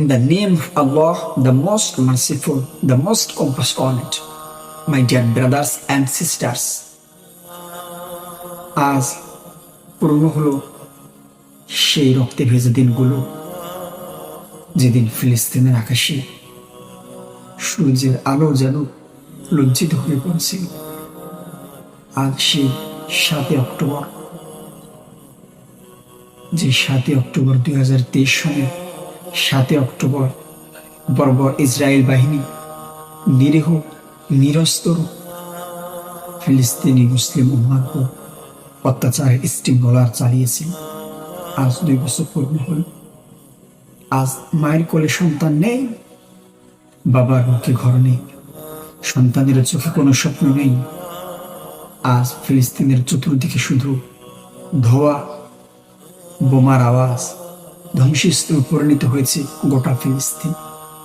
In the name of Allah, the most merciful, the most compassionate, my dear brothers and sisters, আজ পূর্ণ হলো সেই রক্তে ভেজে দিনগুলো যেদিন ফিলিস্তিনের আকাশে সূর্যের আলো যেন লজ্জিত হয়ে পড়েছিল। আজ সেই সাতই অক্টোবর যে সাতই অক্টোবর দুই হাজার তেইশ সনে সাতই অক্টোবর বর্বর ইসরায়েল বাহিনী নিরীহ, নিরস্তর ফিলিস্তিনি মুসলিম উম্মার উপর অত্যাচারের স্টিম রোলার চালিয়েছে আজ দুই বছর পূর্ণ হল। আজ মায়ের কোলে সন্তান নেই, বাবার মুখে ঘর নেই, সন্তানের চোখে কোনো স্বপ্ন নেই। আজ ফিলিস্তিনের চতুর্দিকে শুধু ধোয়া, বোমার আওয়াজ ধ্বংসস্তূপে পরিণত হয়েছে গোটা ফিলিস্তিন।